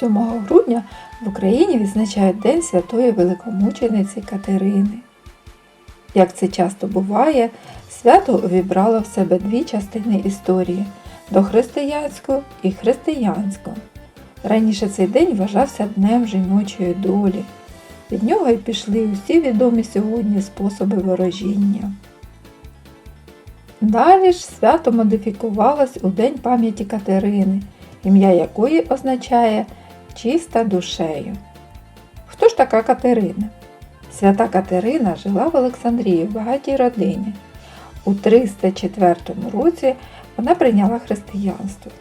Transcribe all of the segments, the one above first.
7 грудня в Україні відзначають День святої великомучениці Катерини. Як це часто буває, свято увібрало в себе дві частини історії дохристиянську і християнську. Раніше цей день вважався Днем жіночої долі. Від нього й пішли усі відомі сьогодні способи ворожіння. Далі ж свято модифікувалось у День пам'яті Катерини, ім'я якої означає чиста душею. Хто ж така Катерина? Свята Катерина жила в Олександрії в багатій родині. У 304 році вона прийняла християнство.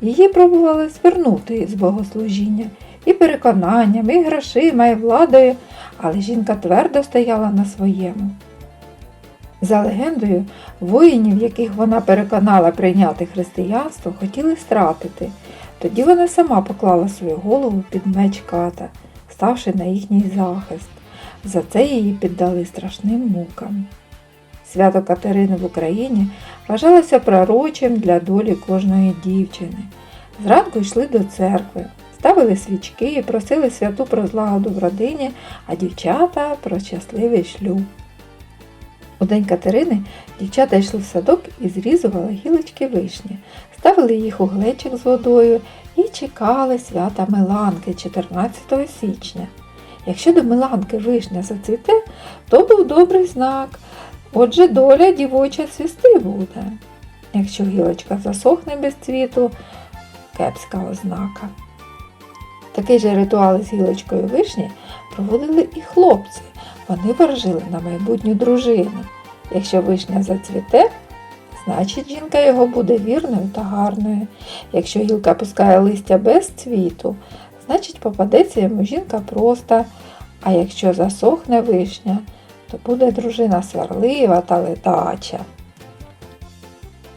Її пробували звернути з богослужіння і переконанням, і грошима, і владою, але жінка твердо стояла на своєму. За легендою, воїнів, яких вона переконала прийняти християнство, хотіли стратити. Тоді вона сама поклала свою голову під меч ката, ставши на їхній захист. За це її піддали страшним мукам. Свято Катерини в Україні вважалося пророчим для долі кожної дівчини. Зранку йшли до церкви, ставили свічки і просили святу про злагоду в родині, а дівчата про щасливий шлюб. У день Катерини дівчата йшли в садок і зрізували гілочки вишні, ставили їх у глечик з водою і чекали свята Миланки 14 січня. Якщо до Миланки вишня зацвіте, то був добрий знак. Отже, доля дівоча цвісти буде. Якщо гілочка засохне без цвіту, кепська ознака. Такий же ритуал з гілочкою вишні проводили і хлопці. Вони ворожили на майбутню дружину. Якщо вишня зацвіте, значить жінка його буде вірною та гарною. Якщо гілка пускає листя без цвіту, значить попадеться йому жінка проста, а якщо засохне вишня, то буде дружина сварлива та летача.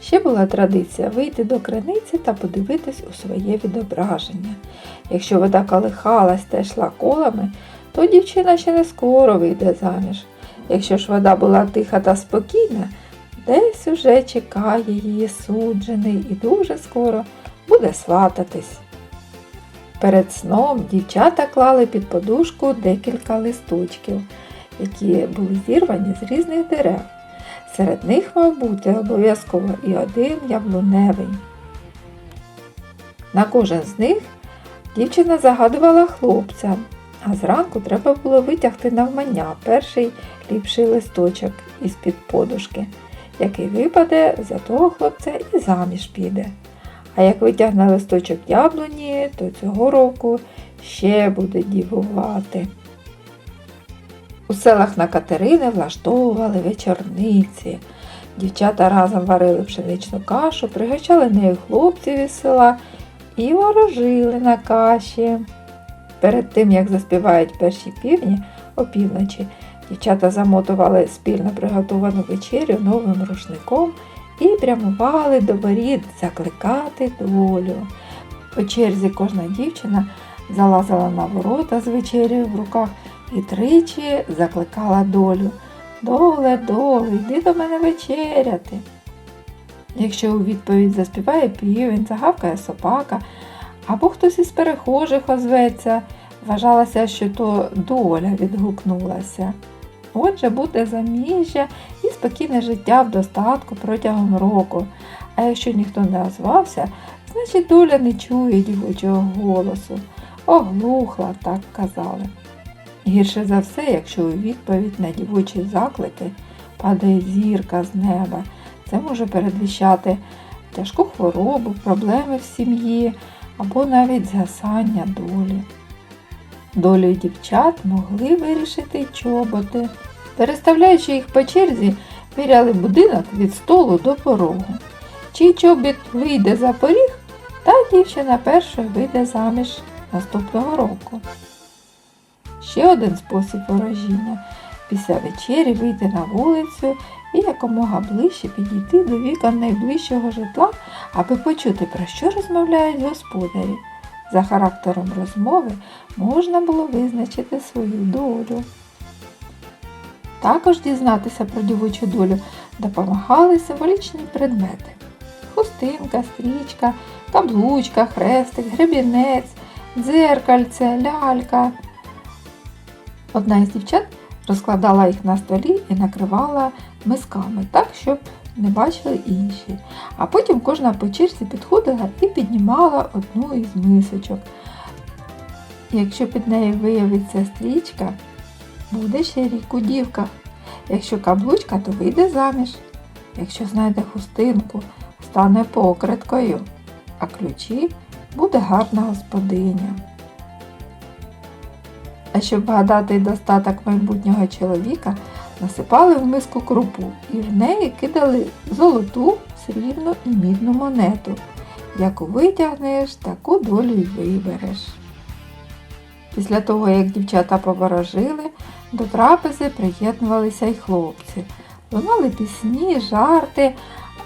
Ще була традиція вийти до криниці та подивитись у своє відображення. Якщо вода колихалась та йшла колами, то дівчина ще не скоро вийде заміж. Якщо ж вода була тиха та спокійна, десь уже чекає її суджений і дуже скоро буде свататись. Перед сном дівчата клали під подушку декілька листочків, які були зірвані з різних дерев. Серед них мав бути обов'язково і один яблуневий. На кожен з них дівчина загадувала хлопця, а зранку треба було витягти навмання перший ліпший листочок із-під подушки, який випаде, за того хлопця і заміж піде. А як витягне листочок яблуні, то цього року ще буде дівувати. У селах на Катерини влаштовували вечорниці. Дівчата разом варили пшеничну кашу, пригощали нею хлопців із села і ворожили на каші. Перед тим, як заспівають перші півні опівночі, дівчата замотували спільно приготовану вечерю новим рушником і прямували до воріт закликати долю. По черзі кожна дівчина залазила на ворота з вечерею в руках і тричі закликала долю. Доле, доле, йди до мене вечеряти. Якщо у відповідь заспіває півень, загавкає собака, або хтось із перехожих озветься, вважалося, що то доля відгукнулася. Отже, буде заміжжя і спокійне життя в достатку протягом року. А якщо ніхто не озвався, значить доля не чує дівочого голосу. Оглухла, так казали. Гірше за все, якщо у відповідь на дівочі заклики падає зірка з неба. Це може передвіщати тяжку хворобу, проблеми в сім'ї або навіть згасання долі. Долю дівчат могли вирішити чоботи. Переставляючи їх по черзі, міряли будинок від столу до порогу. Чий чобіт вийде за поріг, та дівчина першою вийде заміж наступного року. Ще один спосіб ворожіння після вечері вийти на вулицю і якомога ближче підійти до вікон найближчого житла, аби почути, про що розмовляють господарі. За характером розмови можна було визначити свою долю. Також дізнатися про дівочу долю допомагали символічні предмети. Хустинка, стрічка, каблучка, хрестик, гребінець, дзеркальце, лялька. Одна із дівчат розкладала їх на столі і накривала мисками так, щоб не бачили інші. А потім кожна по черзі підходила і піднімала одну із мисочок. Якщо під нею виявиться стрічка, буде ще рік у дівках. Якщо каблучка, то вийде заміж. Якщо знайде хустинку, стане покриткою, а ключі буде гарна господиня. А щоб вгадати достаток майбутнього чоловіка, насипали в миску крупу і в неї кидали золоту, срібну і мідну монету. Яку витягнеш, таку долю й вибереш. Після того, як дівчата поворожили, до трапези приєднувалися й хлопці. Лунали пісні, жарти,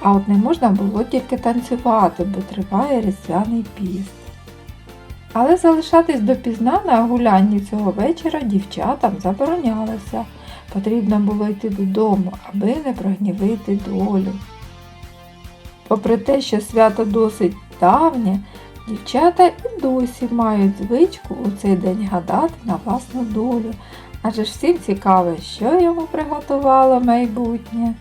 а от не можна було тільки танцювати, бо триває різдвяний піст. Але залишатись допізна на гулянні цього вечора дівчатам заборонялося. Потрібно було йти додому, аби не прогнівити долю. Попри те, що свято досить давнє, дівчата і досі мають звичку у цей день гадати на власну долю, адже ж всім цікаво, що йому приготувало майбутнє.